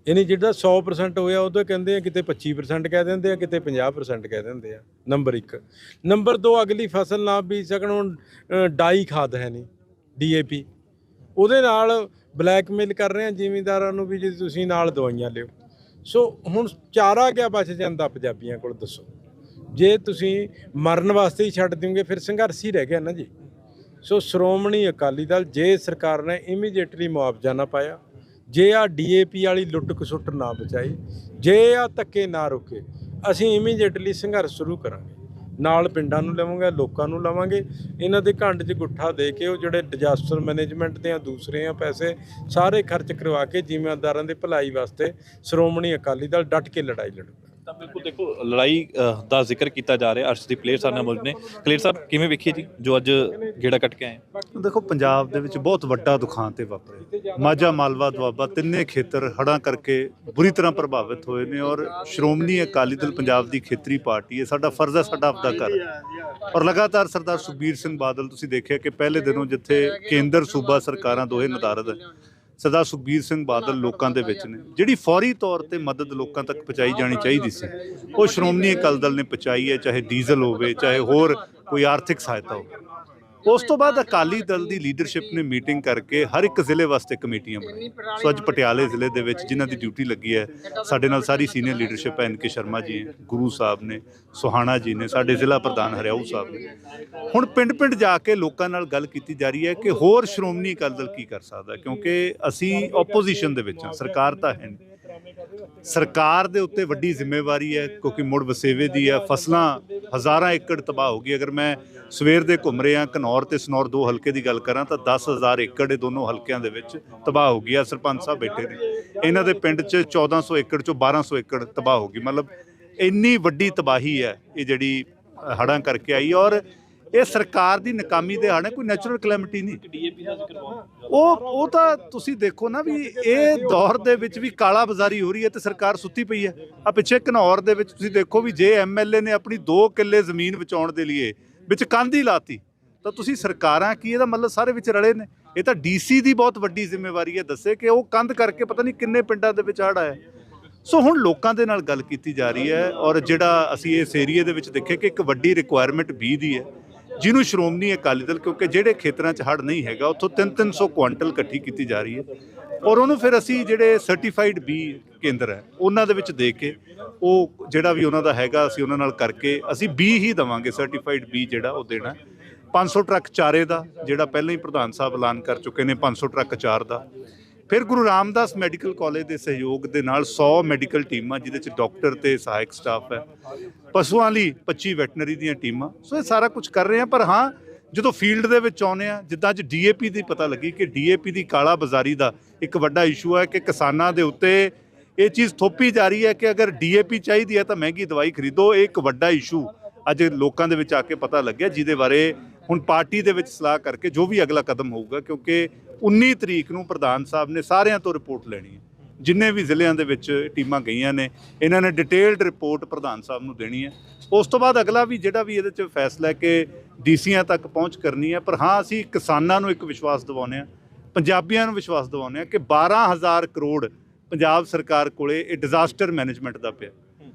ਯਾਨੀ ਜਿਹੜਾ 100% ਹੋਇਆ ਉਹਦੇ ਕਹਿੰਦੇ ਆ ਕਿਤੇ 25% ਕਹਿ ਦਿੰਦੇ ਆ, ਕਿਤੇ 50% ਕਹਿ ਦਿੰਦੇ ਆ। ਨੰਬਰ 1 ਨੰਬਰ 2 ਅਗਲੀ ਫਸਲ ਨਾ ਬੀਜ ਸਕਣ, ਹੁਣ ਡਾਈ ਖਾਦ ਹੈ ਨਹੀਂ ਡੀਏਪੀ ਉਹਦੇ ਨਾਲ ਬਲੈਕਮੇਲ ਕਰ ਰਹੇ ਆ ਜ਼ਿਮੀਂਦਾਰਾਂ ਨੂੰ ਵੀ ਜੇ ਤੁਸੀਂ ਨਾਲ ਦਵਾਈਆਂ ਲਿਓ। ਸੋ ਹੁਣ ਚਾਰਾ ਕਿਆ ਬਚ ਜਾਂਦਾ ਪੰਜਾਬੀਆਂ ਕੋਲ ਦੱਸੋ। ਜੇ ਤੁਸੀਂ ਮਰਨ ਵਾਸਤੇ ਹੀ ਛੱਡ ਦਿਓਗੇ, ਫਿਰ ਸੰਘਰਸ਼ ਹੀ ਰਹਿ ਗਿਆ ਨਾ ਜੀ। ਸੋ ਸ਼੍ਰੋਮਣੀ ਅਕਾਲੀ ਦਲ, ਜੇ ਸਰਕਾਰ ਨੇ ਇਮੀਡੀਏਟਲੀ ਮੁਆਵਜ਼ਾ ਨਾ ਪਾਇਆ, ਜੇ ਆ ਡੀਏਪੀ ਵਾਲੀ ਲੁੱਟ ਕਸੁੱਟ ਨਾ ਬਚਾਈ, ਜੇ ਆ ਧੱਕੇ ਨਾ ਰੁਕੇ, ਅਸੀਂ ਇਮੀਡੀਏਟਲੀ ਸੰਘਰਸ਼ ਸ਼ੁਰੂ ਕਰਾਂਗੇ। ਨਾਲ ਪਿੰਡਾਂ ਨੂੰ ਲਵਾਂਗੇ, ਲੋਕਾਂ ਨੂੰ ਲਵਾਂਗੇ। ਇਹਨਾਂ ਦੇ ਘੰਡ 'ਚ ਗੁੱਠਾ ਦੇ ਕੇ ਉਹ ਜਿਹੜੇ ਡਿਜ਼ਾਸਟਰ ਮੈਨੇਜਮੈਂਟ ਦੇ ਆ, ਦੂਸਰੇ ਆ ਪੈਸੇ, ਸਾਰੇ ਖਰਚ ਕਰਵਾ ਕੇ ਜ਼ਿਮੀਂਦਾਰਾਂ ਦੇ ਭਲਾਈ ਵਾਸਤੇ ਸ਼੍ਰੋਮਣੀ ਅਕਾਲੀ ਦਲ ਡਟ ਕੇ ਲੜਾਈ ਲੜੂ ਤਾਂ ਬਿਲਕੁਲ ਦੇਖੋ ਲੜਾਈ ਅ, ਦਾ ਜ਼ਿਕਰ ਕੀਤਾ ਜਾ ਰਿਹਾ ਅਰਸ਼ਦੀਪ ਪਲੇਅਰ ਸਾਹਿਬ ਨਾਲ ਮੌਜੂਦ ਨੇ। ਕਲੀਅਰ ਸਾਹਿਬ ਕਿਵੇਂ ਵੇਖੀਏ ਜੀ ਜੋ ਅੱਜ ਗੇੜਾ ਕੱਟ ਕੇ ਆਏ? ਦੇਖੋ ਪੰਜਾਬ ਦੇ ਵਿੱਚ ਬਹੁਤ ਵੱਡਾ ਦੁਖਾਂ ਤੇ ਵਾਪਰੇ ਮਾਝਾ ਮਾਲਵਾ ਦੁਆਬਾ ਤਿੰਨੇ ਖੇਤਰ ਹੜ੍ਹਾਂ ਕਰਕੇ ਬੁਰੀ ਤਰ੍ਹਾਂ ਪ੍ਰਭਾਵਿਤ ਹੋਏ ਨੇ ਔਰ ਸ਼੍ਰੋਮਣੀ ਅਕਾਲੀ ਦਲ ਪੰਜਾਬ ਦੀ ਖੇਤਰੀ ਪਾਰਟੀ ਹੈ ਸਾਡਾ ਫਰਜ਼ ਹੈ ਸਾਡਾ ਆਪਦਾ ਘਰ ਔਰ ਲਗਾਤਾਰ ਸਰਦਾਰ ਸੁਖਬੀਰ ਸਿੰਘ ਬਾਦਲ ਤੁਸੀਂ ਦੇਖਿਆ ਕਿ ਪਹਿਲੇ ਦਿਨੋਂ ਜਿੱਥੇ ਕੇਂਦਰ ਸੂਬਾ ਸਰਕਾਰਾਂ ਦੋਹੇ ਨਦਾਰਦ ਹੈ ਸਰਦਾਰ ਸੁਖਬੀਰ ਸਿੰਘ ਬਾਦਲ ਲੋਕਾਂ ਦੇ ਵਿੱਚ ਨੇ। ਜਿਹੜੀ ਫੌਰੀ ਤੌਰ ਤੇ ਮਦਦ ਲੋਕਾਂ ਤੱਕ ਪਹੁੰਚਾਈ ਜਾਣੀ ਚਾਹੀਦੀ ਸੀ। ਉਹ ਸ਼੍ਰੋਮਣੀ ਅਕਾਲੀ ਦਲ ਨੇ ਪਹੁੰਚਾਈ ਹੈ ਚਾਹੇ ਡੀਜ਼ਲ ਹੋਵੇ ਚਾਹੇ ਹੋਰ ਕੋਈ ਆਰਥਿਕ ਸਹਾਇਤਾ ਹੋਵੇ। ਉਸ ਤੋਂ ਬਾਅਦ ਅਕਾਲੀ ਦਲ ਦੀ ਲੀਡਰਸ਼ਿਪ ਨੇ ਮੀਟਿੰਗ ਕਰਕੇ ਹਰ ਇੱਕ ਜ਼ਿਲ੍ਹੇ ਵਾਸਤੇ ਕਮੇਟੀਆਂ ਬਣਾਈਆਂ। ਸੋ ਅੱਜ ਪਟਿਆਲੇ ਜ਼ਿਲ੍ਹੇ ਦੇ ਵਿੱਚ ਜਿਨ੍ਹਾਂ ਦੀ ਡਿਊਟੀ ਲੱਗੀ ਹੈ, ਸਾਡੇ ਨਾਲ ਸਾਰੀ ਸੀਨੀਅਰ ਲੀਡਰਸ਼ਿਪ ਹੈ ਕੇ ਸ਼ਰਮਾ ਜੀ ਹੈ, ਗੁਰੂ ਸਾਹਿਬ ਨੇ, ਸੁਹਾਣਾ ਜੀ ਨੇ, ਸਾਡੇ ਜ਼ਿਲ੍ਹਾ ਪ੍ਰਧਾਨ ਹਰਿਆਊ ਸਾਹਿਬ ਨੇ। ਹੁਣ ਪਿੰਡ-ਪਿੰਡ ਜਾ ਕੇ ਲੋਕਾਂ ਨਾਲ ਗੱਲ ਕੀਤੀ ਜਾ ਰਹੀ ਹੈ ਕਿ ਹੋਰ ਸ਼੍ਰੋਮਣੀ ਅਕਾਲੀ ਦਲ ਕੀ ਕਰ ਸਕਦਾ ਕਿਉਂਕਿ ਅਸੀਂ ਆਪੋਜੀਸ਼ਨ ਦੇ ਵਿੱਚ ਹਾਂ, ਸਰਕਾਰ ਤਾਂ ਹੈ ਨਹੀਂ। ਸਰਕਾਰ ਦੇ ਉੱਤੇ ਵੱਡੀ ਜ਼ਿੰਮੇਵਾਰੀ ਹੈ, ਕਿਉਂਕਿ ਮੁੜ ਵਸੇਵੇ ਦੀ ਹੈ, ਫਸਲਾਂ ਹਜ਼ਾਰਾਂ ਏਕੜ ਤਬਾਹ ਹੋ ਗਈ। ਅਗਰ ਮੈਂ ਸਵੇਰ ਦੇ ਘੁੰਮ ਰਿਹਾ, ਘਨੌਰ ਤੇ ਸਨੌਰ ਦੋ ਹਲਕੇ ਦੀ ਗੱਲ ਕਰਾਂ, ਤਾਂ 10000 ਏਕੜ ਇਹ ਦੋਨੋਂ ਹਲਕਿਆਂ ਦੇ ਵਿੱਚ ਤਬਾਹ ਹੋ ਗਈ ਆ। ਸਰਪੰਚ ਸਾਹਿਬ ਬੈਠੇ ਨੇ। ਇਹਨਾਂ ਦੇ ਪਿੰਡ 'ਚ 1400 ਏਕੜ 'ਚੋਂ 1200 ਏਕੜ ਤਬਾਹ ਹੋ ਗਈ। ਮਤਲਬ ਇੰਨੀ ਵੱਡੀ ਤਬਾਹੀ ਹੈ, ਇਹ ਜਿਹੜੀ ਹੜਾਂ ਕਰਕੇ ਆਈ ਔਰ ਇਹ ਸਰਕਾਰ ਦੀ ਨਾਕਾਮੀ ਦੇ ਹਾਣੇ ਕੋਈ ਨੈਚੁਰਲ ਕਲੈਮਿਟੀ ਨਹੀਂ। ਉਹ ਉਹ ਤਾਂ ਤੁਸੀਂ ਦੇਖੋ ਨਾ ਵੀ ਇਹ ਦੌਰ ਦੇ ਵਿੱਚ ਵੀ ਕਾਲਾ ਬਾਜ਼ਾਰੀ ਹੋ ਰਹੀ ਹੈ ਤੇ ਸਰਕਾਰ ਸੁੱਤੀ ਪਈ ਹੈ। ਆ ਪਿੱਛੇ ਘਨੌਰ ਦੇ ਵਿੱਚ ਤੁਸੀਂ ਦੇਖੋ ਵੀ ਜੇ ਐਮਐਲਏ ਨੇ ਆਪਣੀ 2 ਕਿੱਲੇ ਜ਼ਮੀਨ ਬਚਾਉਣ ਦੇ ਲਈ ਵਿੱਚ ਕੰਧ ਹੀ ਲਾਤੀ ਤਾਂ ਤੁਸੀਂ ਸਰਕਾਰਾਂ ਕੀ ਇਹਦਾ ਮਤਲਬ ਸਾਰੇ ਵਿੱਚ ਰਲੇ ਨੇ? ਇਹ ਤਾਂ ਡੀਸੀ ਦੀ ਬਹੁਤ ਵੱਡੀ ਜ਼ਿੰਮੇਵਾਰੀ ਹੈ ਦੱਸੇ ਕਿ ਉਹ ਕੰਧ ਕਰਕੇ ਪਤਾ ਨਹੀਂ ਕਿੰਨੇ ਪਿੰਡਾਂ ਦੇ ਵਿੱਚ ਹੜ੍ਹ ਆਇਆ ਸੋ ਹੁਣ ਲੋਕਾਂ ਦੇ ਨਾਲ ਗੱਲ ਕੀਤੀ ਜਾ ਰਹੀ ਹੈ ਔਰ ਜਿਹੜਾ ਅਸੀਂ ਇਸ ਏਰੀਏ ਦੇ ਵਿੱਚ ਦੇਖੇ ਕਿ ਇੱਕ ਵੱਡੀ ਰਿਕੁਆਇਰਮੈਂਟ ਬੀ ਦੀ ਹੈ। ਜਿਹਨੂੰ ਸ਼੍ਰੋਮਣੀ ਅਕਾਲੀ ਦਲ, ਕਿਉਂਕਿ ਜਿਹੜੇ ਖੇਤਰਾਂ 'ਚ ਹੜ੍ਹ ਨਹੀਂ ਹੈਗਾ, ਉੱਥੋਂ 3-300 ਕੁਆਂਟਲ ਇਕੱਠੀ ਕੀਤੀ ਜਾ ਰਹੀ ਹੈ ਔਰ ਉਹਨੂੰ ਫਿਰ ਅਸੀਂ ਜਿਹੜੇ ਸਰਟੀਫਾਈਡ ਬੀ ਕੇਂਦਰ ਹੈ, ਉਹਨਾਂ ਦੇ ਵਿੱਚ ਦੇ ਕੇ ਉਹ ਜਿਹੜਾ ਵੀ ਉਹਨਾਂ ਦਾ ਹੈਗਾ, ਅਸੀਂ ਉਹਨਾਂ ਨਾਲ ਕਰਕੇ ਅਸੀਂ ਬੀ ਹੀ ਦਵਾਂਗੇ ਸਰਟੀਫਾਈਡ ਬੀ ਜਿਹੜਾ ਉਹ ਦੇਣਾ ਹੈ। 500 ਟਰੱਕ ਚਾਰੇ ਦਾ, ਜਿਹੜਾ ਪਹਿਲਾਂ ਹੀ ਪ੍ਰਧਾਨ ਸਾਹਿਬ ਐਲਾਨ ਕਰ ਚੁੱਕੇ ਨੇ 500 ਟਰੱਕ ਚਾਰ ਦਾ ਫਿਰ ਗੁਰੂ ਰਾਮਦਾਸ ਮੈਡੀਕਲ ਕਾਲਜ ਦੇ ਸਹਿਯੋਗ ਦੇ ਨਾਲ 100 ਮੈਡੀਕਲ ਟੀਮਾਂ, ਜਿਹਦੇ ਚ ਡਾਕਟਰ ਤੇ ਸਹਾਇਕ ਸਟਾਫ ਹੈ। ਪਸ਼ੂਆਂ ਲਈ 25 ਵੈਟਨਰੀ ਦੀਆਂ ਟੀਮਾਂ। ਸੋ ਇਹ ਸਾਰਾ ਕੁਝ ਕਰ ਰਹੇ ਆ ਪਰ ਹਾਂ, ਜਦੋਂ ਫੀਲਡ ਦੇ ਵਿੱਚ ਆਉਨੇ ਆ ਜਿੱਦਾਂ ਅੱਜ ਡੀਏਪੀ ਦੀ ਪਤਾ ਲੱਗੀ ਕਿ ਡੀਏਪੀ ਦੀ ਕਾਲਾ ਬਾਜ਼ਾਰੀ ਦਾ ਇੱਕ ਵੱਡਾ ਇਸ਼ੂ ਹੈ ਕਿ ਕਿਸਾਨਾਂ ਦੇ ਉੱਤੇ ਇਹ ਚੀਜ਼ ਥੋਪੀ ਜਾ ਰਹੀ ਹੈ ਕਿ ਅਗਰ ਡੀਏਪੀ ਚਾਹੀਦੀ ਹੈ ਤਾਂ ਮਹਿੰਗੀ ਦਵਾਈ ਖਰੀਦੋ। ਇਹ ਇੱਕ ਵੱਡਾ ਇਸ਼ੂ ਅੱਜ ਲੋਕਾਂ ਦੇ ਵਿੱਚ ਆ ਕੇ ਪਤਾ ਲੱਗਿਆ, ਜਿਹਦੇ ਬਾਰੇ ਹੁਣ ਪਾਰਟੀ ਦੇ ਵਿੱਚ ਸਲਾਹ ਕਰਕੇ ਜੋ ਵੀ ਅਗਲਾ ਕਦਮ ਹੋਊਗਾ, ਕਿਉਂਕਿ 19 ਤਰੀਕ ਨੂੰ ਪ੍ਰਧਾਨ ਸਾਹਿਬ ਨੇ ਸਾਰਿਆਂ ਤੋਂ ਰਿਪੋਰਟ ਲੈਣੀ ਹੈ। ਜਿੰਨੇ ਵੀ ਜ਼ਿਲ੍ਹਿਆਂ ਦੇ ਵਿੱਚ ਟੀਮਾਂ ਗਈਆਂ ਨੇ, ਇਹਨਾਂ ਨੇ ਡਿਟੇਲਡ ਰਿਪੋਰਟ ਪ੍ਰਧਾਨ ਸਾਹਿਬ ਨੂੰ ਦੇਣੀ ਹੈ। ਉਸ ਤੋਂ ਬਾਅਦ ਅਗਲਾ ਵੀ ਜਿਹੜਾ ਵੀ ਇਹਦੇ 'ਚ ਫੈਸਲਾ ਹੈ ਕਿ ਡੀਸੀਆਂ ਤੱਕ ਪਹੁੰਚ ਕਰਨੀ ਹੈ, ਪਰ ਹਾਂ, ਅਸੀਂ ਕਿਸਾਨਾਂ ਨੂੰ ਇੱਕ ਵਿਸ਼ਵਾਸ ਦਿਵਾਉਂਦੇ ਹਾਂ, ਪੰਜਾਬੀਆਂ ਨੂੰ ਵਿਸ਼ਵਾਸ ਦਿਵਾਉਂਦੇ ਹਾਂ ਕਿ 12000 ਕਰੋੜ ਪੰਜਾਬ ਸਰਕਾਰ ਕੋਲੇ ਇਹ ਡਿਜ਼ਾਸਟਰ ਮੈਨੇਜਮੈਂਟ ਦਾ ਪਿਆ।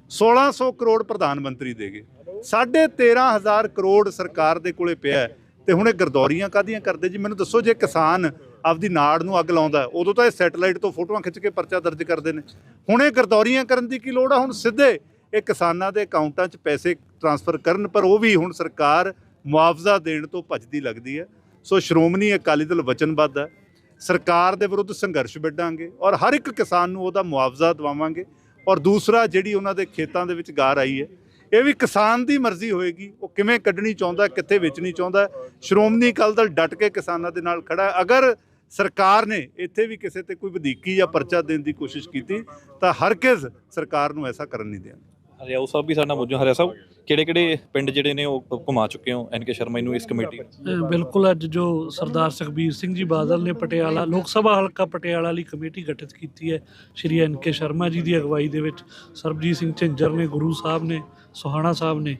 1600 ਕਰੋੜ ਪ੍ਰਧਾਨ ਮੰਤਰੀ ਦੇਗੇ 13500 ਕਰੋੜ ਸਰਕਾਰ ਦੇ ਕੋਲੇ ਪਿਆ ਹੈ। ਤੇ ਹੁਣ ਇਹ ਗਰਦੌਰੀਆਂ ਕਾਦੀਆਂ ਕਰਦੇ ਜੀ? ਮੈਨੂੰ ਦੱਸੋ, ਜੇ ਕਿਸਾਨ ਆਪਦੀ ਨਾੜ ਨੂੰ ਅੱਗ ਲਾਉਂਦਾ ਉਦੋਂ ਤਾਂ ਇਹ ਸੈਟੇਲਾਈਟ ਤੋਂ ਫੋਟੋਆਂ ਖਿੱਚ ਕੇ ਪਰਚਾ ਦਰਜ ਕਰਦੇ ਨੇ। ਹੁਣ ਇਹ ਗਰਦੌਰੀਆਂ ਕਰਨ ਦੀ ਕੀ ਲੋੜ ਆ? ਹੁਣ ਸਿੱਧੇ ਇਹ ਕਿਸਾਨਾਂ ਦੇ ਅਕਾਊਂਟਾਂ 'ਚ ਪੈਸੇ ਟ੍ਰਾਂਸਫਰ ਕਰਨ, ਪਰ ਉਹ ਵੀ ਹੁਣ ਸਰਕਾਰ ਮੁਆਵਜ਼ਾ ਦੇਣ ਤੋਂ ਭੱਜਦੀ ਲੱਗਦੀ ਹੈ। ਸੋ ਸ਼੍ਰੋਮਣੀ ਅਕਾਲੀ ਦਲ ਵਚਨਬੱਧ ਹੈ। ਸਰਕਾਰ ਦੇ ਵਿਰੁੱਧ ਸੰਘਰਸ਼ ਵਿੱਢਾਂਗੇ ਔਰ ਹਰ ਇੱਕ ਕਿਸਾਨ ਨੂੰ ਉਹਦਾ ਮੁਆਵਜ਼ਾ ਦਿਵਾਵਾਂਗੇ। ਔਰ ਦੂਸਰਾ ਜਿਹੜੀ ਉਹਨਾਂ ਦੇ ਖੇਤਾਂ ਦੇ ਵਿੱਚ ਗਾਰ ਆਈ ਹੈ, ਇਹ ਵੀ ਕਿਸਾਨ ਦੀ ਮਰਜ਼ੀ ਹੋਏਗੀ। ਉਹ ਕਿਵੇਂ ਕੱਢਣੀ ਚਾਹੁੰਦਾ, ਕਿੱਥੇ ਵੇਚਣੀ ਚਾਹੁੰਦਾ, ਸ਼੍ਰੋਮਣੀ ਅਕਾਲੀ ਦਲ ਡਟ ਕੇ ਕਿਸਾਨਾਂ ਦੇ ਨਾਲ ਖੜਾ ਅਗਰ ਸਰਕਾਰ ਨੇ ਇੱਥੇ ਵੀ ਕਿਸੇ ਤੇ ਕੋਈ ਵਧੀਕੀ ਜਾਂ ਪਰਚਾ ਦੇਣ ਦੀ ਕੋਸ਼ਿਸ਼ ਕੀਤੀ ਤਾਂ ਹਰਕਿਜ਼ ਸਰਕਾਰ ਨੂੰ ਐਸਾ ਕਰਨ ਨਹੀਂ ਦੇਣਾ। ਹਰਿਆਊ ਸਾਹਿਬ ਵੀ ਸਾਡਾ ਮੌਜੂਦ ਹਰਿਆ ਸਾਹਿਬ ਕਿਹੜੇ ਕਿਹੜੇ ਪਿੰਡ ਜਿਹੜੇ ਨੇ ਉਹ ਘੁਮਾ ਚੁੱਕੇ ਹੋ? ਐਨਕੇ ਸ਼ਰਮਾ ਨੂੰ ਇਸ ਕਮੇਟੀ ਬਿਲਕੁਲ ਅੱਜ ਜੋ ਸਰਦਾਰ ਸੁਖਬੀਰ ਸਿੰਘ ਜੀ ਬਾਦਲ ਨੇ ਪਟਿਆਲਾ ਲੋਕ ਸਭਾ ਹਲਕਾ ਪਟਿਆਲਾ ਲਈ ਕਮੇਟੀ ਗਠਿਤ ਕੀਤੀ ਹੈ ਸ਼੍ਰੀ ਐਨ ਕੇ ਸ਼ਰਮਾ ਜੀ ਦੀ ਅਗਵਾਈ ਦੇ ਵਿੱਚ। ਸਰਬਜੀਤ ਸਿੰਘ ਝਿੰਜਰ ਨੇ ਗੁਰੂ ਸਾਹਿਬ ਨੇ ਸੁਹਾਣਾ ਸਾਹਿਬ ਨੇ।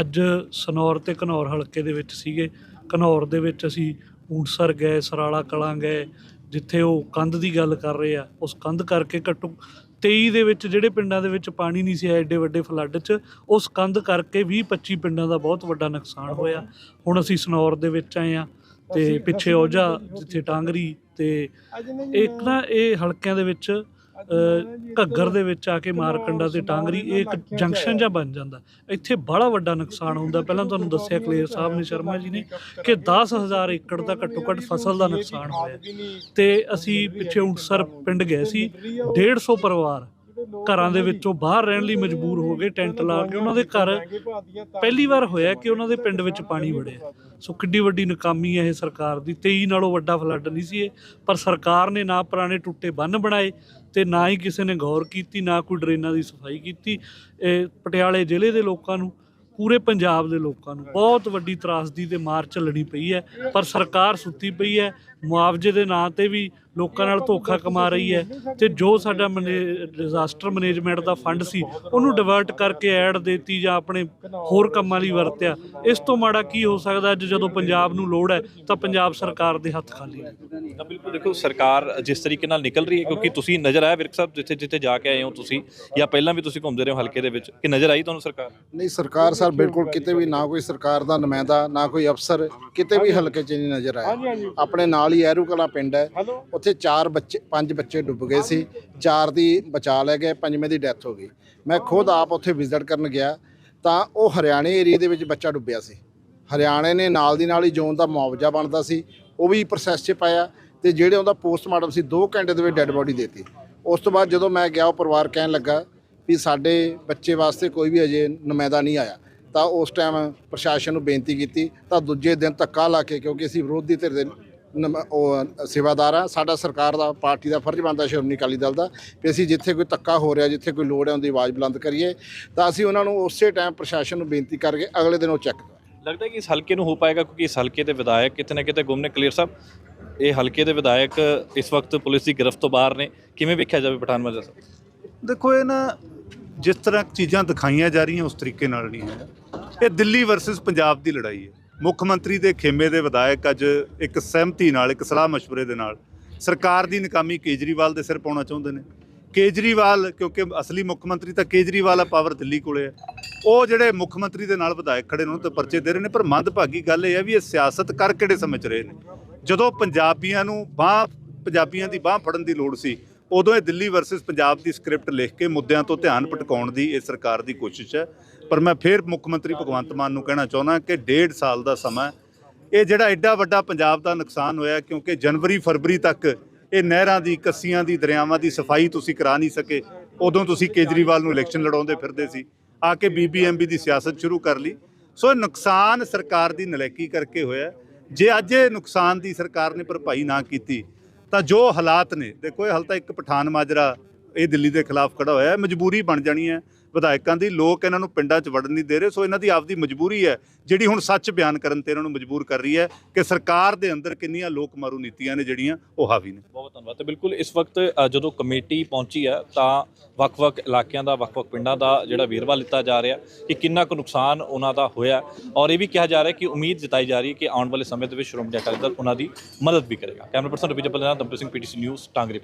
ਅੱਜ ਸਨੌਰ ਤੇ ਘਨੌਰ ਹਲਕੇ ਦੇ ਵਿੱਚ ਸੀਗੇ। ਘਨੌਰ ਦੇ ਵਿੱਚ ਅਸੀਂ ਊਂਟਸਰ ਗਏ ਸਰਾਲਾ ਕਲਾਂ ਗਏ ਜਿੱਥੇ ਉਹ ਕੰਧ ਦੀ ਗੱਲ ਕਰ ਰਹੇ ਆ ਉਸ ਕੰਧ ਕਰਕੇ ਘੱਟੋ 23 ਦੇ ਵਿੱਚ ਜਿਹੜੇ ਪਿੰਡਾਂ ਦੇ ਵਿੱਚ ਪਾਣੀ ਨਹੀਂ ਸੀ ਐਡੇ ਵੱਡੇ ਫਲੱਡ 'ਚ ਉਸ ਕੰਧ ਕਰਕੇ 20 25 ਪਿੰਡਾਂ ਦਾ ਬਹੁਤ ਵੱਡਾ ਨੁਕਸਾਨ ਹੋਇਆ। ਹੁਣ ਅਸੀਂ ਸਨੌਰ ਦੇ ਵਿੱਚ ਆਏ ਆ ਤੇ ਪਿੱਛੇ ਔਜਾ ਜਿੱਥੇ ਟਾਂਗਰੀ ਤੇ ਇੱਕ ਨਾ ਇਹ ਹਲਕਿਆਂ ਦੇ ਵਿੱਚ ਘੱਗਰ ਦੇ ਵਿੱਚ ਆ ਕੇ ਮਾਰਕੰਡਾ ਤੇ ਟਾਂਗਰੀ, ਇਹ ਇੱਕ ਜੰਕਸ਼ਨ ਜਿਹਾ ਬਣ ਜਾਂਦਾ। ਇੱਥੇ ਬੜਾ ਵੱਡਾ ਨੁਕਸਾਨ ਹੁੰਦਾ। ਪਹਿਲਾਂ ਤੁਹਾਨੂੰ ਦੱਸਿਆ ਕਲੇਰ ਸਾਹਿਬ ਨੇ, ਸ਼ਰਮਾ ਜੀ ਨੇ, ਕਿ 10000 ਏਕੜ ਦਾ ਘੱਟੋ ਘੱਟ ਫਸਲ ਦਾ ਨੁਕਸਾਨ ਹੋਇਆ। ਤੇ ਅਸੀਂ ਪਿੱਛੇ ਉਂਟਸਰ ਪਿੰਡ ਗਏ ਸੀ। 150 ਪਰਿਵਾਰ ਘਰਾਂ ਦੇ ਵਿੱਚੋਂ ਬਾਹਰ ਰਹਿਣ ਲਈ ਮਜਬੂਰ ਹੋ ਗਏ, ਟੈਂਟ ਲਾ ਕੇ ਉਹਨਾਂ ਦੇ ਘਰ। ਪਹਿਲੀ ਵਾਰ ਹੋਇਆ ਕਿ ਉਹਨਾਂ ਦੇ ਪਿੰਡ ਵਿੱਚ ਪਾਣੀ ਵੜਿਆ। ਸੋ ਕਿੱਡੀ ਵੱਡੀ ਨਕਾਮੀ ਹੈ ਇਹ ਸਰਕਾਰ ਦੀ। 23 ਨਾਲੋਂ ਵੱਡਾ ਫਲੱਡ ਨਹੀਂ ਸੀ ਇਹ, ਪਰ ਸਰਕਾਰ ਨੇ ਨਾ ਪੁਰਾਣੇ ਟੁੱਟੇ ਬੰਨ ਬਣਾਏ ਤੇ ਨਾ ਹੀ ਕਿਸੇ ਨੇ ਗੌਰ ਕੀਤੀ, ਨਾ ਕੋਈ ਡਰੇਨਾਂ ਦੀ ਸਫ਼ਾਈ ਕੀਤੀ। ਇਹ ਪਟਿਆਲੇ ਜ਼ਿਲ੍ਹੇ ਦੇ ਲੋਕਾਂ ਨੂੰ, ਪੂਰੇ ਪੰਜਾਬ ਦੇ ਲੋਕਾਂ ਨੂੰ ਬਹੁਤ ਵੱਡੀ ਤਰਾਸਦੀ ਤੇ ਮਾਰ ਝੱਲਣੀ ਪਈ ਹੈ, ਪਰ ਸਰਕਾਰ ਸੁੱਤੀ ਪਈ ਹੈ। ਮੁਆਵਜ਼ੇ ਦੇ ਨਾਂ ਤੇ ਵੀ ਲੋਕਾਂ ਨਾਲ ਧੋਖਾ ਕਮਾ ਰਹੀ ਹੈ ਤੇ ਜੋ ਸਾਡਾ ਡਿਜ਼ਾਸਟਰ ਮੈਨੇਜਮੈਂਟ ਦਾ ਫੰਡ ਸੀ ਉਹਨੂੰ ਡਿਵਰਟ ਕਰਕੇ ਐਡ ਦੇਤੀ ਜਾਂ ਆਪਣੇ ਹੋਰ ਕੰਮਾਂ ਲਈ ਵਰਤਿਆ। ਇਸ ਤੋਂ ਮਾੜਾ ਕੀ ਹੋ ਸਕਦਾ ਅੱਜ ਜਦੋਂ ਪੰਜਾਬ ਨੂੰ ਲੋੜ ਹੈ ਤਾਂ ਪੰਜਾਬ ਸਰਕਾਰ ਦੇ ਹੱਥ ਖਾਲੀ ਨੇ ਤਾਂ ਬਿਲਕੁਲ ਦੇਖੋ ਸਰਕਾਰ ਜਿਸ ਤਰੀਕੇ ਨਾਲ ਨਿਕਲ ਰਹੀ ਹੈ ਕਿਉਂਕਿ ਤੁਸੀਂ ਨਜ਼ਰ ਆਇਆ ਵਿਰਕ ਸਾਹਿਬ ਜਿੱਥੇ ਜਿੱਥੇ ਜਾ ਕੇ ਆਏ ਹੋ ਤੁਸੀਂ ਜਾਂ ਪਹਿਲਾਂ ਵੀ ਤੁਸੀਂ ਘੁੰਮਦੇ ਰਹੇ ਹੋ ਹਲਕੇ ਦੇ ਵਿੱਚ ਕਿ ਨਜ਼ਰ ਆਈ ਤੁਹਾਨੂੰ ਸਰਕਾਰ? ਨਹੀਂ ਸਰਕਾਰ ਸਰ ਬਿਲਕੁਲ ਕਿਤੇ ਵੀ ਨਾ ਕੋਈ ਸਰਕਾਰ ਦਾ ਨੁਮਾਇੰਦਾ ਨਾ ਕੋਈ ਅਫਸਰ ਕਿਤੇ ਵੀ ਹਲਕੇ 'ਚ ਨਹੀਂ ਨਜ਼ਰ ਆਇਆ। ਆਪਣੇ ਨਾਲ ਹੀ ਐਰੂ ਕਲਾਂ ਪਿੰਡ ਹੈ। ਉੱਥੇ ਚਾਰ ਬੱਚੇ ਪੰਜ ਬੱਚੇ ਡੁੱਬ ਗਏ ਸੀ। ਚਾਰ ਦੀ ਬਚਾ ਲੈ ਗਏ ਪੰਜਵੇਂ ਦੀ ਡੈਥ ਹੋ ਗਈ। ਮੈਂ ਖੁਦ ਆਪ ਉੱਥੇ ਵਿਜ਼ਿਟ ਕਰਨ ਗਿਆ। ਤਾਂ ਉਹ ਹਰਿਆਣੇ ਏਰੀਆ ਦੇ ਵਿੱਚ ਬੱਚਾ ਡੁੱਬਿਆ ਸੀ। ਹਰਿਆਣੇ ਨੇ ਨਾਲ ਦੀ ਨਾਲ ਹੀ ਜ਼ੋਨ ਦਾ ਮੁਆਵਜ਼ਾ ਬਣਦਾ ਸੀ। ਉਹ ਵੀ ਪ੍ਰੋਸੈਸ 'ਚ ਪਾਇਆ ਤੇ ਜਿਹੜੇ ਉਹਦਾ ਪੋਸਟਮਾਰਟਮ ਸੀ 2 ਘੰਟੇ ਦੇ ਵਿੱਚ ਡੈੱਡ ਬੋਡੀ ਦੇਤੀ। ਉਸ ਤੋਂ ਬਾਅਦ ਜਦੋਂ ਮੈਂ ਗਿਆ ਉਹ ਪਰਿਵਾਰ ਕਹਿਣ ਲੱਗਾ ਵੀ ਸਾਡੇ ਬੱਚੇ ਵਾਸਤੇ ਕੋਈ ਵੀ ਅਜੇ ਨੁਮਾਇੰਦਾ ਨਹੀਂ ਆਇਆ। ਤਾਂ ਉਸ ਟਾਈਮ ਪ੍ਰਸ਼ਾਸਨ ਨੂੰ ਬੇਨਤੀ ਕੀਤੀ ਤਾਂ ਦੂਜੇ ਦਿਨ ਧੱਕਾ ਲਾ ਕੇ ਕਿਉਂਕਿ ਅਸੀਂ ਵਿਰੋਧੀ ਧਿਰ ਦੇ ਨਮ- ਉਹ ਸੇਵਾਦਾਰ ਆ। ਸਾਡਾ ਸਰਕਾਰ ਦਾ ਪਾਰਟੀ ਦਾ ਫਰਜ਼ ਬਣਦਾ ਸ਼੍ਰੋਮਣੀ ਅਕਾਲੀ ਦਲ ਦਾ ਵੀ ਅਸੀਂ ਜਿੱਥੇ ਕੋਈ ਧੱਕਾ ਹੋ ਰਿਹਾ ਜਿੱਥੇ ਕੋਈ ਲੋੜ ਹੈ ਉਹਦੀ ਆਵਾਜ਼ ਬੁਲੰਦ ਕਰੀਏ ਤਾਂ ਅਸੀਂ ਉਹਨਾਂ ਨੂੰ ਉਸੇ ਟਾਈਮ ਪ੍ਰਸ਼ਾਸਨ ਨੂੰ ਬੇਨਤੀ ਕਰਕੇ ਅਗਲੇ ਦਿਨ ਉਹ ਚੈੱਕ ਲੱਗਦਾ ਹੈ ਕਿ ਇਸ ਹਲਕੇ ਨੂੰ ਹੋ ਪਾਏਗਾ ਕਿਉਂਕਿ ਇਸ ਹਲਕੇ ਦੇ ਵਿਧਾਇਕ ਕਿਤੇ ਨਾ ਕਿਤੇ ਗੁੰਮ ਨੇ। ਕਲੀਅਰ ਸਾਹਿਬ ਇਹ ਹਲਕੇ ਦੇ ਵਿਧਾਇਕ ਇਸ ਵਕਤ ਪੁਲਿਸ ਦੀ ਗ੍ਰਿਫਤ ਤੋਂ ਬਾਹਰ ਨੇ। ਕਿਵੇਂ ਵੇਖਿਆ ਜਾਵੇ ਪਠਾਨ ਮਾਜਰਾ ਸਾਹਿਬ? ਦੇਖੋ ਇਹ ਨਾ ਜਿਸ ਤਰ੍ਹਾਂ ਚੀਜ਼ਾਂ ਦਿਖਾਈਆਂ ਜਾ ਰਹੀਆਂ ਉਸ ਤਰੀਕੇ ਨਾਲ ਨਹੀਂ ਹੈ। ਇਹ ਦਿੱਲੀ ਵਰਸਸ ਪੰਜਾਬ ਦੀ ਲੜਾਈ ਹੈ। ਮੁੱਖ ਮੰਤਰੀ ਦੇ ਖੇਮੇ ਦੇ ਵਿਧਾਇਕ ਅੱਜ ਇੱਕ ਸਹਿਮਤੀ ਨਾਲ, ਇੱਕ ਸਲਾਹ مشਵਰੇ ਦੇ ਨਾਲ ਸਰਕਾਰ ਦੀ ਨਕਾਮੀ ਕੇਜਰੀਵਾਲ ਦੇ ਸਿਰ ਪਾਉਣਾ ਚਾਹੁੰਦੇ ਨੇ। ਕੇਜਰੀਵਾਲ, ਕਿਉਂਕਿ ਅਸਲੀ ਮੁੱਖ ਮੰਤਰੀ ਤਾਂ ਕੇਜਰੀਵਾਲ ਆ, ਪਾਵਰ ਦਿੱਲੀ ਕੋਲੇ ਹੈ ਉਹ ਜਿਹੜੇ ਮੁੱਖ ਮੰਤਰੀ ਦੇ ਨਾਲ ਵਿਧਾਇਕ ਖੜੇ ਨੇ, ਉਹਨਾਂ ਤੇ ਪਰਚੇ ਦੇ ਰਹੇ ਨੇ, ਪਰ ਮੰਦਭਾਗੀ ਗੱਲ ਇਹ ਹੈ ਵੀ ਇਹ ਸਿਆਸਤ ਕਰ ਕਿਹੜੇ ਸਮਝ ਰਹੇ ਨੇ? ਜਦੋਂ ਪੰਜਾਬੀਆਂ ਨੂੰ ਬਾਹ, ਪੰਜਾਬੀਆਂ ਦੀ ਬਾਹ ਫੜਨ ਦੀ ਲੋੜ ਸੀ, ਉਦੋਂ ਇਹ ਦਿੱਲੀ ਵਰਸਸ ਪੰਜਾਬ ਦੀ ਸਕ੍ਰਿਪਟ ਲਿਖ ਕੇ ਮੁੱਦਿਆਂ ਤੋਂ ਧਿਆਨ ਭਟਕਾਉਣ ਦੀ ਇਹ ਸਰਕਾਰ ਦੀ ਕੋਸ਼ਿਸ਼ ਹੈ। ਪਰ ਮੈਂ ਫਿਰ ਮੁੱਖ ਮੰਤਰੀ ਭਗਵੰਤ ਮਾਨ ਨੂੰ ਕਹਿਣਾ ਚਾਹੁੰਦਾ ਕਿ ਡੇਢ ਸਾਲ ਦਾ ਸਮਾਂ ਇਹ ਜਿਹੜਾ ਐਡਾ ਵੱਡਾ ਪੰਜਾਬ ਦਾ ਨੁਕਸਾਨ ਹੋਇਆ ਕਿਉਂਕਿ ਜਨਵਰੀ ਫਰਵਰੀ ਤੱਕ ਇਹ ਨਹਿਰਾਂ ਦੀ ਕੱਸੀਆਂ ਦੀ ਦਰਿਆਵਾਂ ਦੀ ਸਫ਼ਾਈ ਤੁਸੀਂ ਕਰਾ ਨਹੀਂ ਸਕੇ। ਉਦੋਂ ਤੁਸੀਂ ਕੇਜਰੀਵਾਲ ਨੂੰ ਇਲੈਕਸ਼ਨ ਲੜਾਉਂਦੇ ਫਿਰਦੇ ਸੀ। ਆ ਕੇ ਬੀਬੀਐਮਬੀ ਦੀ ਸਿਆਸਤ ਸ਼ੁਰੂ ਕਰ ਲਈ। ਸੋ ਨੁਕਸਾਨ ਸਰਕਾਰ ਦੀ ਨਲਾਇਕੀ ਕਰਕੇ ਹੋਇਆ ਜੇ ਅੱਜ ਇਹ ਨੁਕਸਾਨ ਦੀ ਸਰਕਾਰ ਨੇ ਭਰਪਾਈ ਨਾ ਕੀਤੀ ਤਾਂ ਜੋ ਹਾਲਾਤ ਨੇ ਦੇਖੋ ਇਹ ਹਾਲ ਤਾਂ ਇੱਕ ਪਠਾਨ ਮਾਜਰਾ ਇਹ ਦਿੱਲੀ ਦੇ ਖਿਲਾਫ ਖੜਾ ਹੋਇਆ ਹੈ, ਮਜਬੂਰੀ ਬਣ ਜਾਣੀ ਹੈ। ਵਿਧਾਇਕਾਂ ਦੀ ਲੋਕ ਇਹਨਾਂ ਨੂੰ ਪਿੰਡਾਂ 'ਚ ਵੜਨ ਨਹੀਂ ਦੇ ਰਹੇ, ਸੋ ਇਹਨਾਂ ਦੀ ਆਪਦੀ ਮਜਬੂਰੀ ਹੈ, ਜਿਹੜੀ ਹੁਣ ਸੱਚ ਬਿਆਨ ਕਰਨ ਤੇ ਇਹਨਾਂ ਨੂੰ ਮਜਬੂਰ ਕਰ ਰਹੀ ਹੈ ਕਿ ਸਰਕਾਰ ਦੇ ਅੰਦਰ ਕਿੰਨੀਆਂ ਲੋਕ ਮਾਰੂ ਨੀਤੀਆਂ ਨੇ ਜਿਹੜੀਆਂ ਉਹ ਹਾਵੀ ਨੇ। ਬਹੁਤ ਧੰਨਵਾਦ। ਤੇ ਬਿਲਕੁਲ ਇਸ ਵਕਤ ਜਦੋਂ ਕਮੇਟੀ ਪਹੁੰਚੀ ਹੈ, ਤਾਂ ਵੱਖ-ਵੱਖ ਇਲਾਕਿਆਂ ਦਾ, ਵੱਖ-ਵੱਖ ਪਿੰਡਾਂ ਦਾ ਜਿਹੜਾ ਵੇਰਵਾ ਲਿੱਤਾ ਜਾ ਰਿਹਾ ਕਿ ਕਿੰਨਾ ਕੁ ਨੁਕਸਾਨ ਉਹਨਾਂ ਦਾ ਹੋਇਆ ਔਰ ਇਹ ਵੀ ਕਿਹਾ ਜਾ ਰਿਹਾ ਕਿ ਉਮੀਦ ਜਤਾਈ ਜਾ ਰਹੀ ਹੈ ਕਿ ਆਉਣ ਵਾਲੇ ਸਮੇਂ ਦੇ ਵਿੱਚ ਸ਼੍ਰੋਮਣੀ ਅਕਾਲੀ ਦਲ ਉਹਨਾਂ ਦੀ ਮਦਦ ਵੀ ਕਰੇਗਾ। ਕੈਮਰਾ ਪਰਸਨ ਰਵੀ ਜੱਪਲ ਦੇ ਨਾਲ ਦਮਪ੍ਰੀਤ ਸਿੰਘ, ਪੀਟੀਸੀ ਨਿਊਜ਼ ਟਾਂਗਰੀ